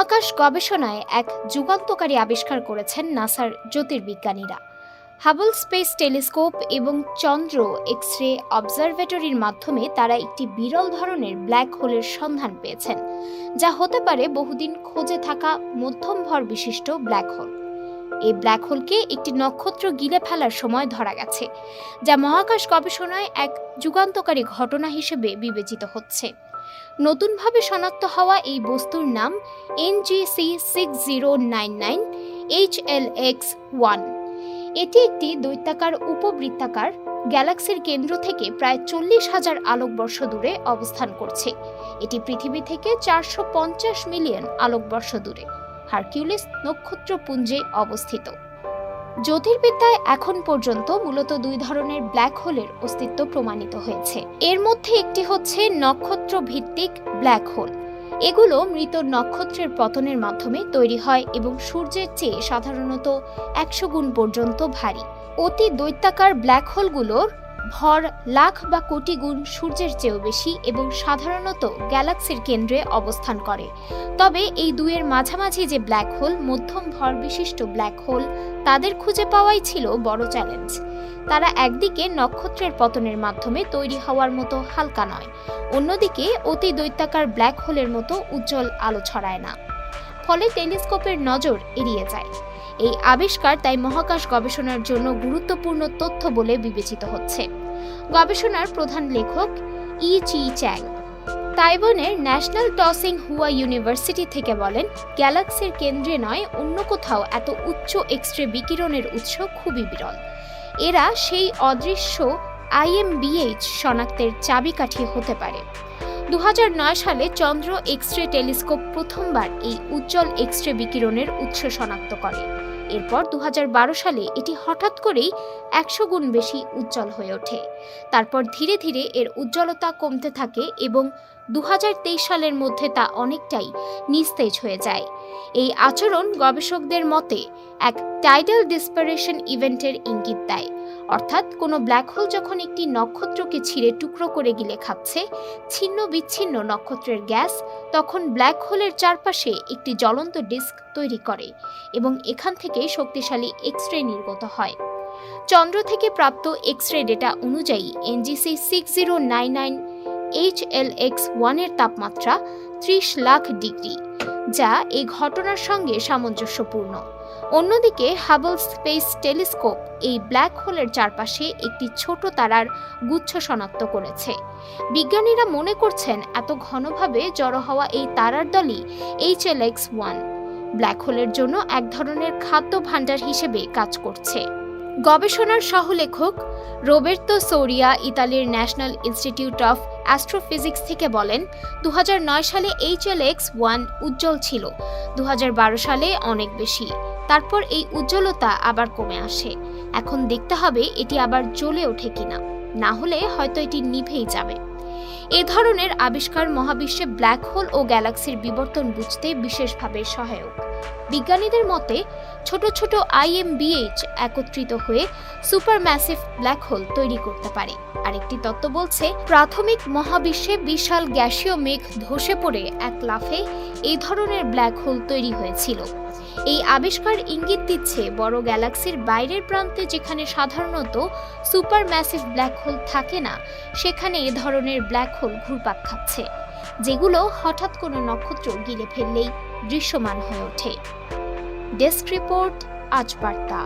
মহাকাশ গবেষণায় এক যুগান্তকারী আবিষ্কার করেছেন নাসার জ্যোতির্বিজ্ঞানীরা। হাবল স্পেস টেলিস্কোপ এবং চন্দ্র এক্স রে অবজারভেটরির মাধ্যমে তারা একটি বিরল ধরনের ব্ল্যাক হোলের সন্ধান পেয়েছেন, যা হতে পারে বহুদিন খোঁজে থাকা মধ্যম ভর বিশিষ্ট ব্ল্যাক হোল এই ব্ল্যাক হোলকে একটি নক্ষত্র গিলে ফেলার সময় ধরা গেছে, যা মহাকাশ গবেষণায় এক যুগান্তকারী ঘটনা হিসেবে বিবেচিত হচ্ছে। নতুনভাবে শনাক্ত হওয়া এই বস্তুর নাম NGC six zero nine nine H L X one. এটি একটি দৈত্যাকার উপবৃত্তাকার, গ্যালাক্সির কেন্দ্র থেকে প্রায় চল্লিশ হাজার আলোকবর্ষ দূরে অবস্থান করছে। এটি পৃথিবী থেকে চারশো পঞ্চাশ মিলিয়ন আলোকবর্ষ দূরে। হারকিউলিস নক্ষত্রপুঞ্জে অবস্থিত। জ্যোতির্বিদ্যায় এখন পর্যন্ত মূলত দুই ধরনের ব্ল্যাক হোলের অস্তিত্ব প্রমাণিত হয়েছে। এর মধ্যে একটি হচ্ছে নক্ষত্র ভিত্তিক ব্ল্যাক হোল। এগুলো মৃত নক্ষত্রের পতনের মাধ্যমে তৈরি হয় এবং সূর্যের চেয়ে সাধারণত একশো গুণ পর্যন্ত ভারী। অতি দৈত্যাকার ব্ল্যাক হোলগুলোর ভর লাখ বা কোটি গুণ সূর্যের চেয়েও বেশি এবং সাধারণত গ্যালাক্সির কেন্দ্রে অবস্থান করে। তবে এই দুয়ের মাঝামাঝি যে ব্ল্যাক হোল, মধ্যম ভর বিশিষ্ট ব্ল্যাক হোল, তাদের খুঁজে পাওয়াই ছিল বড় চ্যালেঞ্জ। তারা একদিকে নক্ষত্রের পতনের মাধ্যমে তৈরি হওয়ার মতো হালকা নয়, অন্যদিকে অতি দৈত্যাকার ব্ল্যাক হোলের মতো উজ্জ্বল আলো ছড়ায় না। ফলে টেলিস্কোপের নজর এড়িয়ে যায়। এই আবিষ্কার তাই মহাকাশ গবেষণার জন্য গুরুত্বপূর্ণ তথ্য বলে বিবেচিত হচ্ছে। গবেষণার প্রধান লেখক ই চি চ্যাং। তাইওয়ানের ন্যাশনাল টসিং হুয়া ইউনিভার্সিটি থেকে বলেন, গ্যালাক্সির কেন্দ্রে নয়, অন্য কোথাও এত উচ্চ এক্সরে বিকিরণের উৎস খুবই বিরল। এরা সেই অদৃশ্য আইএমবিএইচ শনাক্তের চাবিকাঠি হতে পারে। দু হাজার নয় সালে চন্দ্র এক্স রে টেলিস্কোপ প্রথমবার এই উজ্জ্বল এক্স রে বিকিরণের উৎস শনাক্ত করে। এরপর দু হাজার বারো সালে এটি হঠাৎ করেই একশো গুণ বেশি উজ্জ্বল হয়ে ওঠে। তারপর ধীরে ধীরে এর উজ্জ্বলতা কমতে থাকে এবং দু সালের মধ্যে তা অনেকটাই নিস্তেজ হয়ে যায়। এই আচরণ গবেষকদের মতে এক টাইডাল ডিসপারেশন ইভেন্টের ইঙ্গিত দেয়। অর্থাৎ কোনো ব্ল্যাক হোল যখন একটি নক্ষত্রকে ছিঁড়ে টুকরো করে গিলে খাচ্ছে, ছিন্ন বিচ্ছিন্ন নক্ষত্রের গ্যাস তখন ব্ল্যাক হোলের চারপাশে একটি জ্বলন্ত ডিস্ক তৈরি করে এবং এখান থেকে শক্তিশালী এক্স রে নির্গত হয়। চন্দ্র থেকে প্রাপ্ত এক্স রে ডেটা অনুযায়ী NGC six zero nine nine H L X ওয়ানের তাপমাত্রা ত্রিশ লাখ ডিগ্রি, যা এই ঘটনার সঙ্গে সামঞ্জস্যপূর্ণ। অন্যদিকে হাবল স্পেস টেলিস্কোপ এই ব্ল্যাক হোলের চারপাশে একটি ছোট তারার গুচ্ছ শনাক্ত করেছে। বিজ্ঞানীরা মনে করছেন, এত ঘনভাবে জড়ো হওয়া এই তারার দলই H L X one black হোলের জন্য এক ধরনের খাদ্য ভাণ্ডার হিসেবে কাজ করছে। গবেষণার সহলেখক রোবের্তো সোরিয়া ইতালির ন্যাশনাল ইনস্টিটিউট অফ অ্যাস্ট্রোফিজিক্স থেকে বলেন দু হাজার নয় সালে এইচ এল এক্স ওয়ান উজ্জ্বল ছিল দু হাজার বারো সালে অনেক বেশি। তারপর এই উজ্জ্বলতা আবার কমে আসে। এখন দেখতে হবে এটি আবার জ্বলে ওঠে কিনা। না হলে হয়তো এটি নিভেই যাবে। এ ধরনের আবিষ্কার মহাবিশ্বে ব্ল্যাক হোল ও গ্যালাক্সির বিবর্তন বুঝতে বিশেষভাবে সহায়ক। বিজ্ঞানীদের মতে, ছোট ছোট আইএমবিএইচ একত্রিত হয়ে সুপার ম্যাসিভ ব্ল্যাক হোল তৈরি করতে পারে। আরেকটি তত্ত্ব বলছে, প্রাথমিক মহাবিশ্বে বিশাল গ্যাসীয় মেঘ ধসে পড়ে এক লাফে এই ধরনের ব্ল্যাক হোল তৈরি হয়েছিল। এই আবিষ্কার ইঙ্গিত দিচ্ছে বড় গ্যালাক্সির বাইরের প্রান্তে যেখানে সাধারণত সুপার ম্যাসিভ ব্ল্যাক হোল থাকে না, সেখানে এ ধরনের ব্ল্যাক হোল ঘুরপাক খাচ্ছে, যেগুলো হঠাৎ কোনো নক্ষত্র গিলে ফেললেই দৃশ্যমান হয়ে ওঠে। ডেস্ক রিপোর্ট আজ বার্তা।